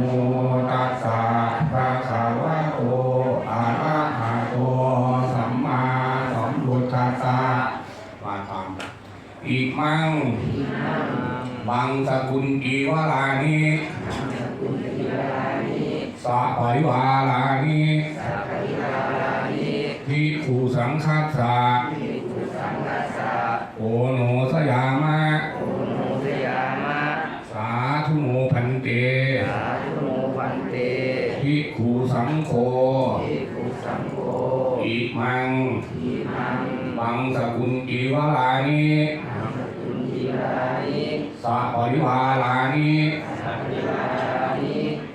โมตัสสะภะคะวะโตอะระหะโตสัมมาสัมพุทธัสสะมาทำอิมังบังสกุลจีวลานิสัพพิวาลานิ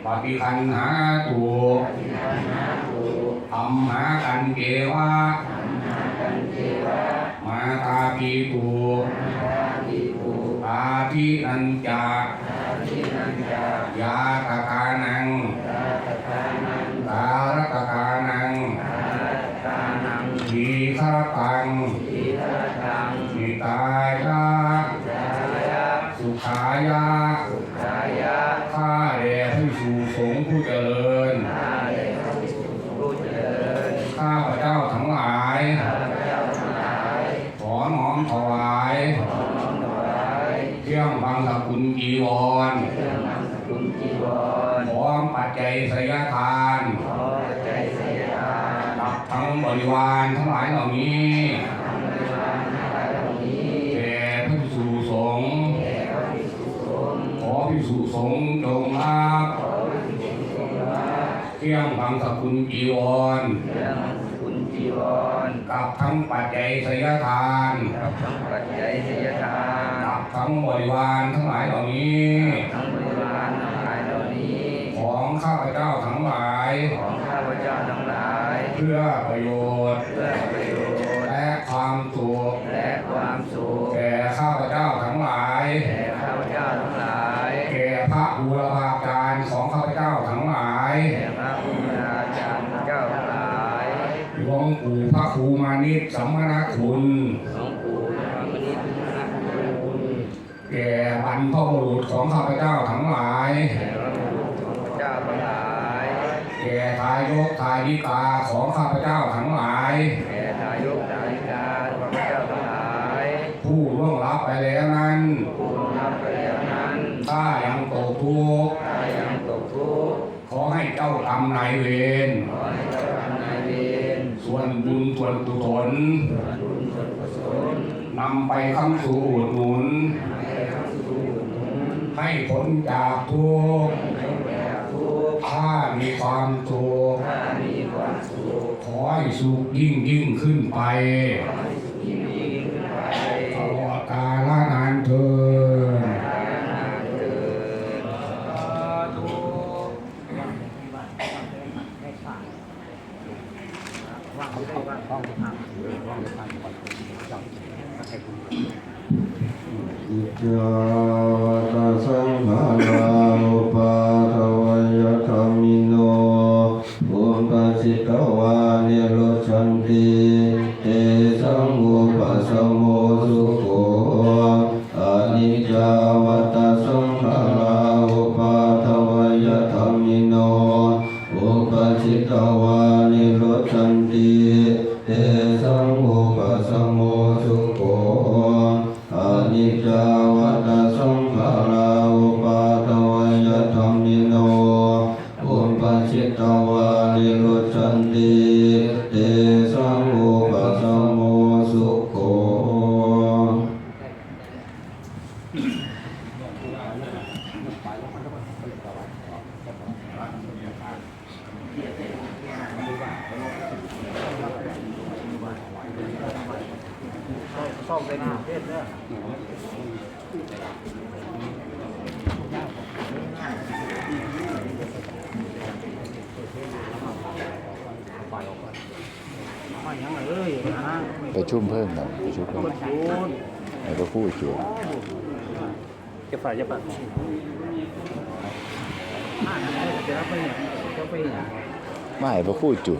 ปฏิคันหาตุปิปันนาตุอัมหากันเกวะอัมมากันเทวะมาตาปีตุนาคาติปุอาทินันจาอาทินันจายาตกานัง เครื่องบังสกุลจีวรเครื่องนามสกุลจีวรพร้อมปัจจัยสยทานขอใจเสียทานกับทั้งบริวารทั้งหลายเหล่านี้ทำในวันทั้งหลายเหล่านี้แด่พระภิกษุสงฆ์แด่พระภิกษุสงฆ์ขอภิกษุสงฆ์จงรับขอพระภิกษุสงฆ์ว่าเครื่องบังสกุลจีวรเครื่องนามสกุลจีวรกับทั้งปัจจัยสยทานกับทั้งปัจจัยเสียทานกับ ทั้งบริวารทั้งหลายเหล่านี้ ทั้งบริวารทั้งหลายเหล่านี้ ของข้าพเจ้าทั้งหลาย ของข้าพเจ้าทั้งหลาย เพื่อประโยชน์ เพื่อประโยชน์ และความสุข และความสุข แก่ข้าพเจ้าทั้งหลายแด่ข้าพเจ้าทั้งหลาย แก่พระบูรพาจารย์ของข้าพเจ้าทั้งหลายแด่พระพุทธาจารย์เจ้าทั้งหลาย หลวงปู่พระครูมานิตสัมมณคุณ หลวงปู่พระมณีพุทธคุณ แก่บรร พบุรุษของข้าพเจ้าทั้งหลายแด่พระบุตรของพระเจ้าทั้งหลายแก่ทายกทายิกาของข้าพเจ้าทั้งหลายแด่ทายกทายิกาของพระเจ้าทั้งหลายผู้ล่วงลับไปแล้วนั้นผู้รับไปแล้วนั้นถ้ายังตกทุกข์ถ้ายังตกทุกข์ขอให้เจ้ากรรมนายเวรขอให้เจ้ากรรมนายเวรส่วนบุญส่วนกุศลส่วนบุญส่วนกุศลนำไปคำสู่อุดหนุน ให้เข้าสู่หนุน ให้พ้นจากทุกข์ให้แก่ทุกข์ถ้ามีความสุขถ้ามีความสุขขอให้สุขยิ่งยิ่งขึ้นไป สังอุปสมโม ประชุมเพิ่มหน่อยประชุมเพิ่มแล้วก็พูดจุดจะฝ่ายจะปัดอ่าจะรับไปเนี่ยจะไปเนี่ยไม่พระพูดจุด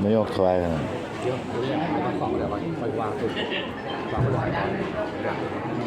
ไม่ยกถวายขนาดเดี๋ยวเดี๋ยวเอาของเดี๋ยวไปวางตัววางไว้หลยตอนก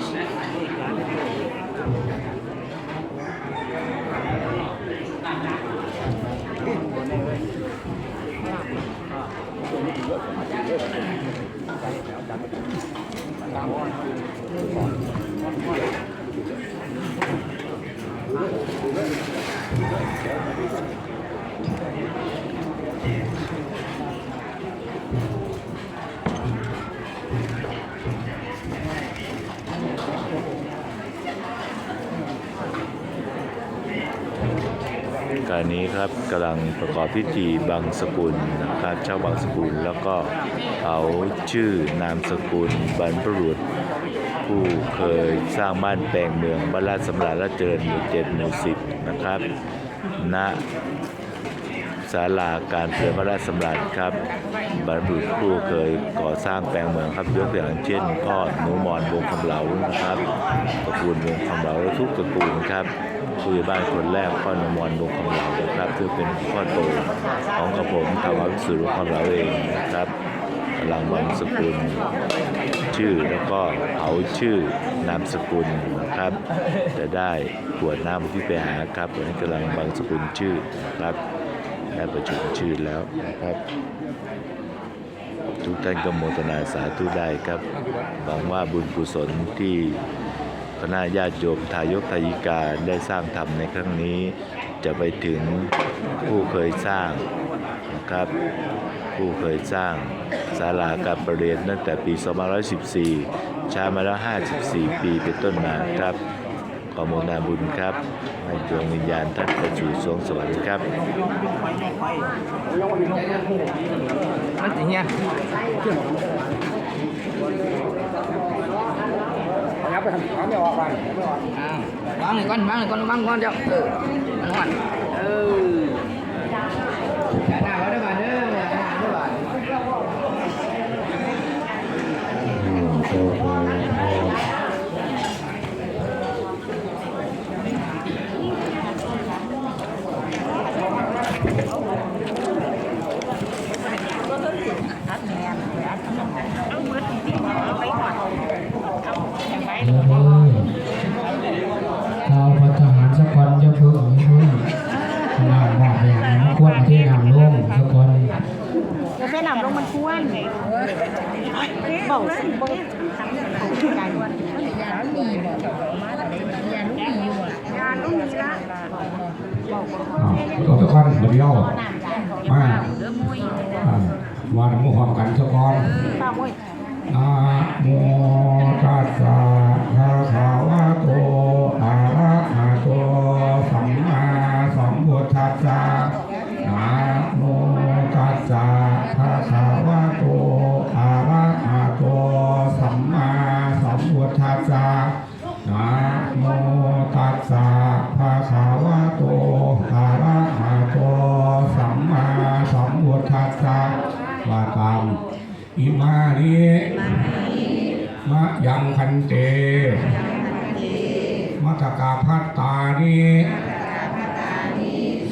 นี้ครับกำลังประกอบพิธีบังสกุลนะครับเจ้าบังสกุลแล้วก็เอาชื่อนามสกุลบรรพบุรุษ ผู้เคยสร้างบ้านแปลงเมืองบ้านราชสำราญและเจริญหมู่เจ็ดหมู่สิบนะครับณศาลาการเปลี่ยนพระราชสำราญครับบรรพบุรุษผู้เคยก่อสร้างแปลงเมืองครับยกตัวอย่างเช่นพ่อหนูมอนวงคำเหลานะครับตระกูลวงคำเหลาและทุกตระกูลครับ ผู้ใหญ่บ้านคนแรกพ่อนูมอนวงคำเหลานะครับซึ่เป็นพ่อโตของกระผมธรรมวิสุทธิ์วงเหลาเองนะครับกำลังบังสกุลชื่อแล้วก็เอาชื่อนามสกุลนะครับ จะได้กวดน้ำที่ไปหาครับวันนี้กำลังบังสกุลชื่อนะครับได้ประชุมชื่อแล้วนะครับ ทุกท่านก็โมทนาสาธุได้ครับหวังว่าบุญกุศลที่ คณะญาติโยมทายกทายิกาได้สร้างทำในครั้งนี้ จะไปถึงผู้เคยสร้างนะครับ ผู้เคยสร้างศาลาการประเรียนตั้งแต่ปี 2514ใช้มาแล้ว 54 ปีเป็นต้นมาครับขอโมนาบุญครับ ให้ดวงวิญญาณท่านไปสู่สวงสวรรค์ครับนั่นจริงเนี่ย ยับ ไปทำเขาไม่ออกไปอ้าววางหนึ่งก้อนวางหนึ่งก้อนวางก้อนเดียวเออวางก้อนเอออย่าหน้าไว้ด้วยบ้านเด้ออย่าหน้าด้วยบ้าน จะไปนำลงมันควรบอกสิบอกทำอย่ารกันยาลูกมีบอกมาแต่ไหนยาลูกมีอยู่อะยาลูกมีละบอกว่าตัวตะกันเดียวน้ำยาของมาเด้อมุ้ยอ่ามาหมู่หอมกันสักก่อนนะโมตัสสะภะคะวะโต มัตกาพัตตานิ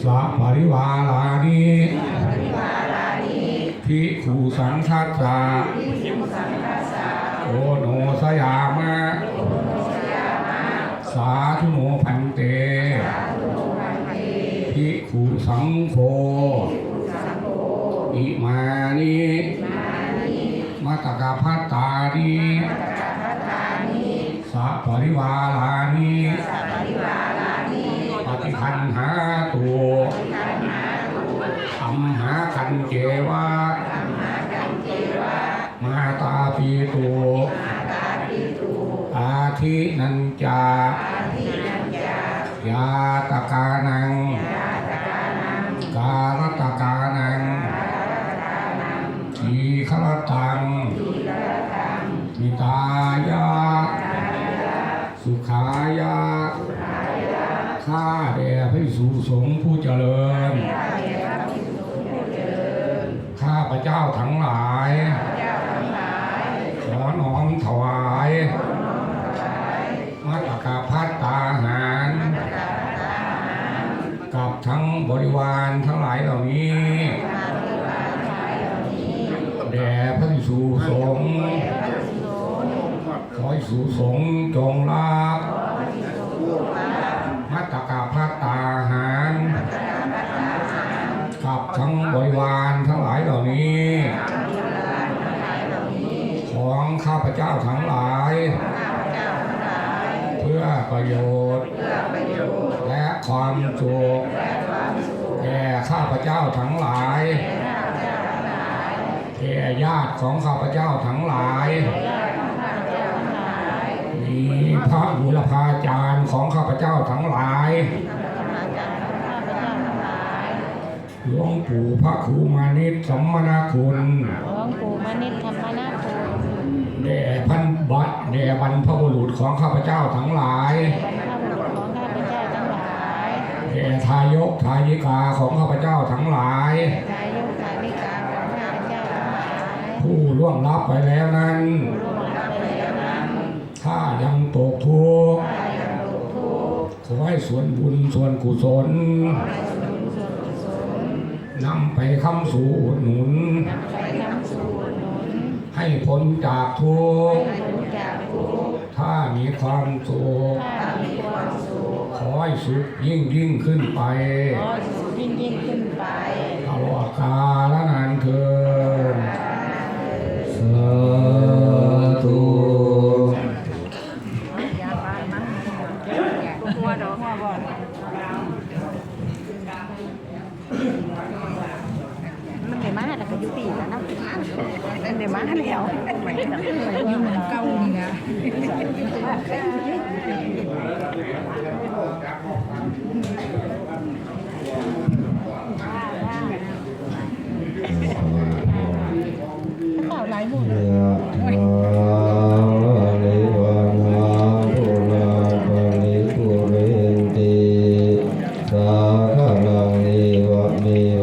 สัปริวาลานิภิกขุสังคัสสะโอโนสยามะ สาธุโนพันเตภิกขุสังโฆอิมานิมัตตกาพัตตานิ สัปริวาลานิปฏิคันหาตัวอัมหากันเจวะมาตาปีตุอาทินันจายาตกานัง กาลตกานัง ทีฆรตังมิตายา สุขายา ข้าแด่พระ สุสงฆ์ผู้เจริญ ข้าพระเจ้าทั้งหลาย ขอน้อมถวายมัตตกาพัตตาหาร กับทั้งบริวารทั้งหลายเหล่านี้แด่พระภิกษุสงฆ์ขอให้สุสงฆ์จงรับ เจ้าทั้งหลาย เพื่อประโยชน์ และความสุขแก่ข้าพเจ้าทั้งหลายแก่ญาติของข้าพเจ้าทั้งหลายมีพระบุรพาจารย์ของข้าพเจ้าทั้งหลายหลวงปู่พระครูมานิตสัมมนาคุณ หลวงปู่มณิตธรรมนาภู แด่พันบัตแด่บรรพบุรุษของข้าพเจ้าทั้งหลายข้าพเจ้าของข้าพเจ้าทั้งหลายแด่ทายกทายิกาของข้าพเจ้าทั้งหลายกายุกานิกาของข้าพเจ้าทั้งหลาย ผู้ล่วงลับไปแล้วนั้น ถ้ายังตกทุกข์ขอให้ส่วนบุญส่วนกุศลนำไปคำสู่อุดหนุนไปนำสู่หนุนให้ พ้นจากทุกข์ให้พ้นจากทุกข์ถ้ามีความสุขถ้ามีความสุขขอให้สุขยิ่งยิ่งขึ้นไปขอสุขยิ่งยิ่งขึ้นไปตลอดกาล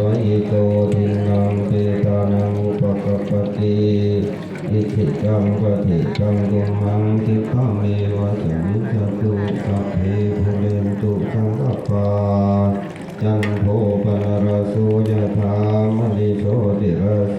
วะอิโตทินังเปตานังอุปกปปติอิทิกังปฏิกังกุมังทิพะเมวะสมิจจตุสัพเพภูเรนตุสังกปปาจันโทปนรสโสยะธามณิโสติรสโส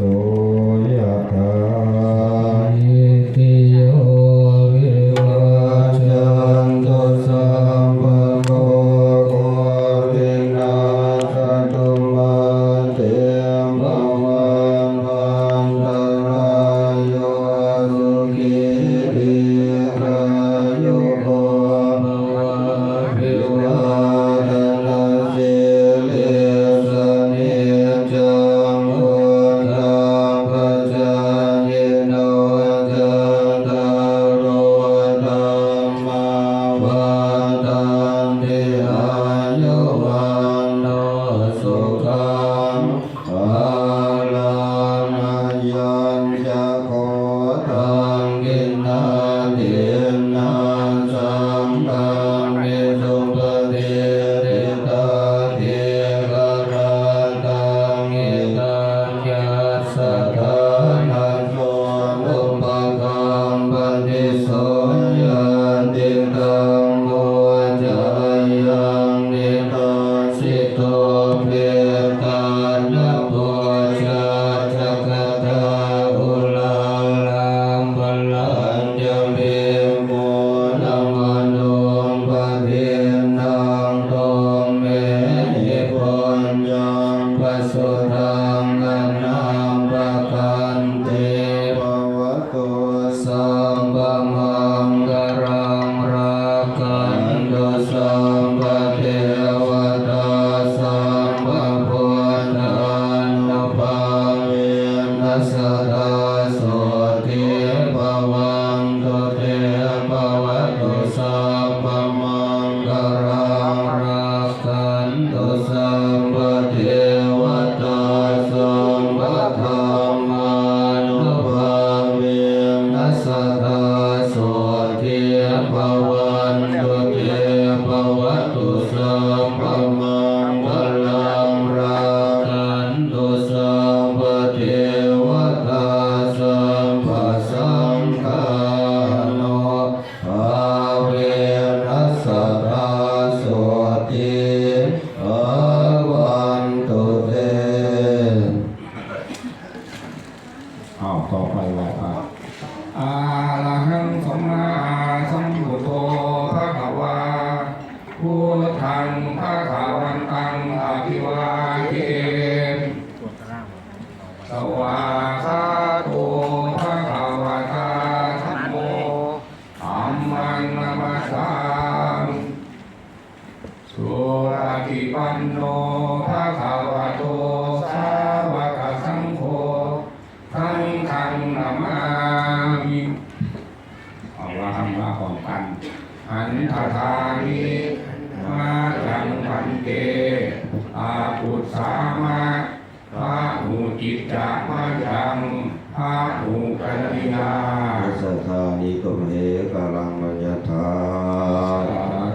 กมเหกลังมัญญาสา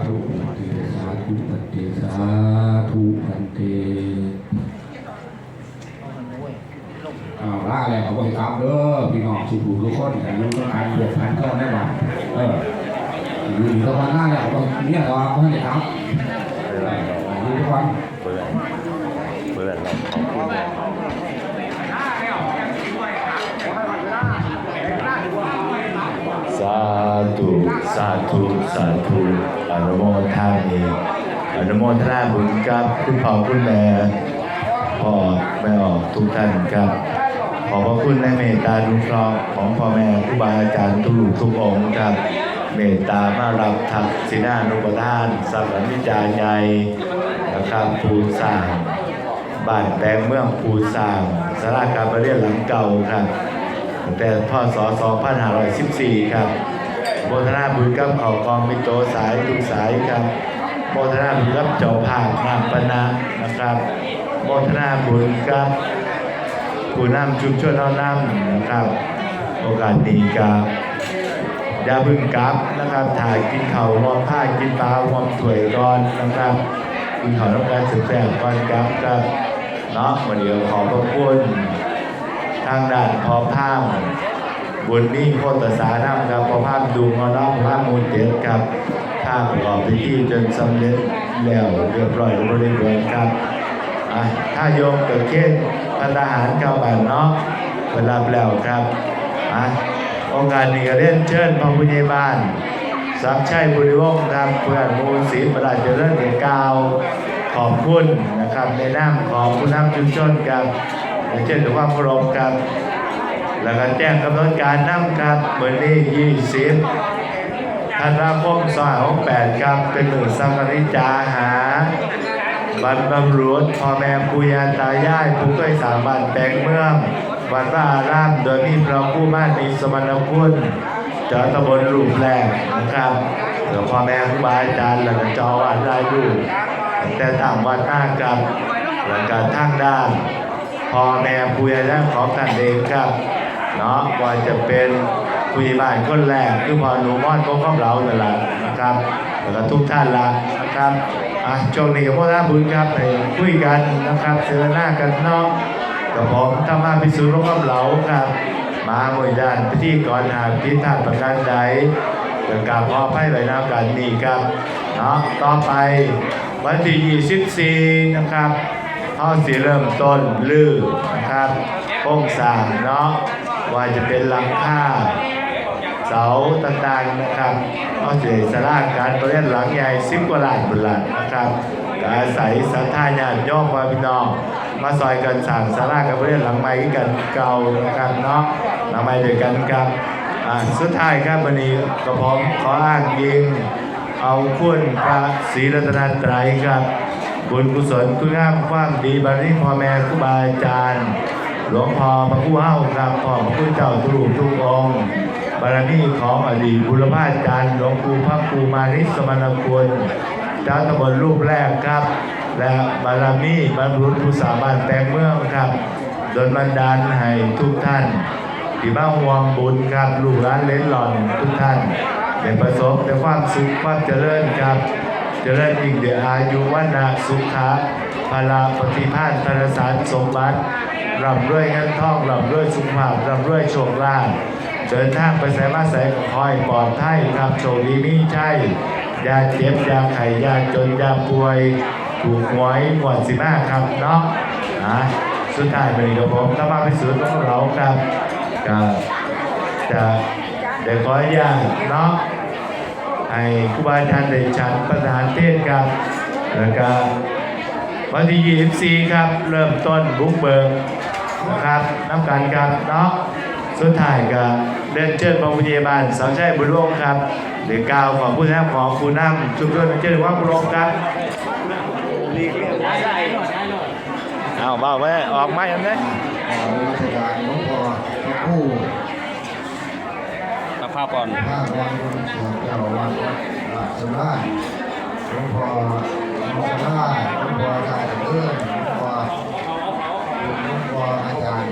ธุพันเตสาธุพันเตสาธุพันเตเอาล่าแล้วเอาไปกลับเด้อพี่น้องสุขุมทุกคนแต่รู้ต้องการบวกพันก็ได้บ้างเอออยู่ดีก็มาหน้าแล้วก็เนี่ยเราเอาให้ครับอยู่ทุกวัน เพื่อนเพื่อนเราขอบคุณนะสาธุสาธุ สาธุอนุโมทนาเองอนุโมทนาบุญกับคุณพ่อคุณแม่พ่อแม่ออกทุกท่านครับ ขอบพระคุณและเมตตานุเคราะห์ของพ่อแม่ครูบาอาจารย์ทุกลูกทุกองค์ครับ เมตตามารับทักษิณานุปทานสัพพมิจารใหญ่นะครับปูสร้างบ้านแปลงเมืองปูสร้างสาราการประเรียนหลังเก่าครับตั้งแต่พศ2514 ครับ โมทนาบุญกับเขากองมิโตสายทุกสายครับโมทนาบุญกับเจ้าภาพนามปนะนะครับโมทนาบุญกับผู้นำชุมชนเอานำนะครับ โอกาสดีครับอย่าพึ่งกลับนะครับถ่ายกินเขาวหอมผ้ากินปลาหอมถ้วยร้อนนะครับกินเขาต้องการสืบแสบก่อนครับครับเนาะวันนี้ขอพระคุณทางด้านพอภาพ บุญนี่โคตรสาน้ำครับพอภาพดูงอน้องพอภาพมูลเต็ดครับถ้าประกอบพิธีจนสำเร็จแล้วเรียบร้อยบริบูรณ์ครับอะถ้าโยมเกิดขึ้นพันทหารเก่าบ้านเนาะเวลาแล้วครับอะโอกาสนี้ก็เรียนเชิญพระผู้ใหญ่บ้านสักชัยบุริวงศ์ครับเพื่อนมูลศรีประหลาดเจริญเกียรติกาวขอบคุณนะครับในนามของผู้นำชุมชนครับเช่นด้วยความเคารพครับ แล้วก็แจ้งกำหนดการนำครับเมื่อนี้20ธันวาคม2568ครับเป็นหนึ่งสังกริจาหาบรรพบุรุษพ่อแม่ปู่ย่าตายายผู้เคยสางบ้านแปลงเมืองวัดพระอารามโดยมีพระผู้มั่นมีสมณคุณเจ้าตำบลรูปแรกนะครับเดี๋ยวพ่อแม่ครูบาอาจารย์แล้วก็เจ้าอวาดรายรูปแต่ต่างวัดหน้ากับและการทางด้านพ่อแม่ปู่ย่าตของท่านเองครับ เนาะว่าจะเป็นผู้ใหญ่บ้านคนแรกคือพอหนูม่อนพวกข้อมเรานั่นแหละนะครับแล้วก็ทุกท่านละนะครับอะช่วงนี้กับพ่อท่าบุญครับไปคุยกันนะครับเจอหน้ากันเนาะกับผมธรรมาพิสุทธิ์ร่วมเหลาครับมาหมวยด้านพิธีก่อนหาพิธานประการใดเกิดการพ่อไพ่ใบน้ำกันนี่ครับเนาะต่อไปวันที่24นะครับเขาสีเริ่มต้นลือนะครับโค้งสางเนาะ ว่าจะเป็นหลังคาเสาต่างๆนะครับเอาเสียสลาการประเรียนหลังใหญ่สิบกว่าล้านบุรันนะครับอาศัยสัทธาญาติโยมว่าพี่น้อง มาซอยกันสั่งสลาการประเรียนหลังใหม่กันเก่านะครับเนาะหลังใหม่ด้วกันครับอ่าสุดท้ายครับวันนี้กระผมขออ้างยิง เอาคุณพระศรีรัตนตรัยครับบุญกุศลคุณงามความดีบารมีพ่อแม่ครูบาอาจารย์ หลวงพ่อพระผู้เฮาครับพ่อพระคุณเจ้าทุกรูปทุกองค์บารมีของอดีตบุรพาจารย์หลวงปู่พระครูมานิสมณคุณเจ้าตำบลรูปแรกครับ และบารมีบรรพุผู้สามารถแปลงเมืองครับดนบันดาลให้ทุกท่านที่มาห่วงบุญครับลูกหลานเล้นหล่อนทุกท่านได้ประสบแต่ความสุขความเจริญครับ เจริญยิ่งเดียอายุวันะสุขะพลาปฏิภาณธนสารสมบัติ ร่ำรวยเงินทองร่ำรวยสุขภาพร่ำรวยโชคลาภเดินทางไปใส่มาใส่คอยปลอดภัยครับโชคดีมีใช่ยาเจ็บยาไข้อยาจนยาป่วย ถูกหวยหมดสิมาครับเนาะอะสุดท้ายเป็นกับผมถ้ามาพิสูจน์ของเราครับก็จะเดี๋ยวขออนุญาตเนาะให้ครูบาอาจารย์ได้ฉันประธานเทศครับแล้วก็วันที่24ครับ เริ่มต้นบุกเบิก นะครับน้ำกันครับเนาะสุดท้ายก็เดินเชิญพระพุทธบาลสาวใช้บุญร่วงครับ หรือกาวของผู้แทนของผู้นำชุมชนเชิญว่าบุญร่วงครับเอาเบาไว้ออกมาอย่างนี้เอาราชการหลวงพ่อพระคู่รับภาพก่อนพระวันเจ้าวัดราชราชหลวงพ่อมงคลราชหลวงพ่อชายเลื่อน พ่ออาจารย์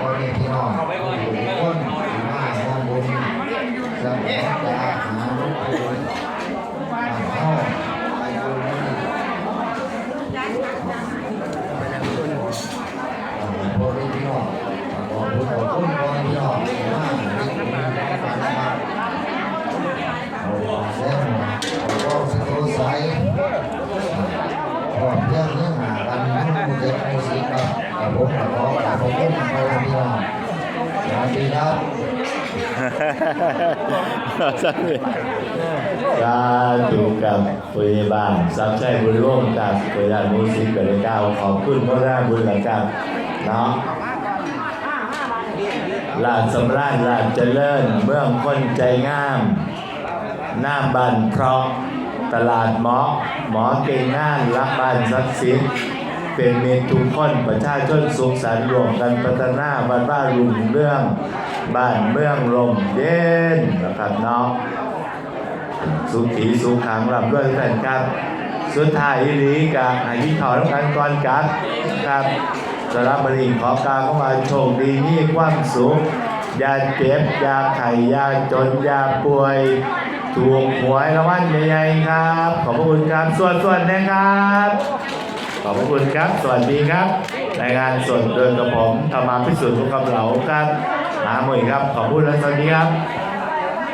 พ่อแม่พี่น้องทุกคนที่มาทำบุญสังฆทาหาหลวงปู่บ้านเฮาไปบุญนี้พ่อแม่พี่น้องขอบคุณขอบคุณพ่อแม่พี่น้องที่มาที่บุญบ้านเฮา เส้นก็สตูใสก็เรื่องเรื่องหากันมุ่งเด็กมูสิกับกับผมกับพ่อกับผมกับพ่อพี่น้องสวัสดีครับ สาธุกับผู้ใหญ่บ้านสามชัยบุญร่วมกับผู้ใหญ่มูสิกเกิดได้ก้าวขอบคุณพ่อแม่บุญหลังกับเนาะลาดสำราญลาดเจริญเมืองคนใจงาม หน้าบ้านเพราะตลาดหมอ หมอเก่งงานรักบ้านศักดิ์สิทธิ์เป็นเมตุคนประชาชนสุขสันต์รวมกันพัฒนาบ้านบ้านรุ่งเรื่อง บ้านเมืองลมเย็นนะครับเนาะสุขีสุขังลำด้วยกันครับ สุดท้ายอีหลีกับอายุเขาทั้งกันก่อนกันครับสำหรับริงขอกาวเข้ามาโชคดีมีความสุขยาเจ็บยาไข้อย่าจนยาป่วยถูกหวยรางวัลใหญ่ๆครับ ขอบพระคุณครับส่วนส่วนนะครับ ขอบพระคุณครับ สวัสดีครับ รายงานสดโดยกระผมธรรมาพิสุทธิ์ทุกคำเหลาครับ หมวยครับ ขอบคุณและสวัสดีครับ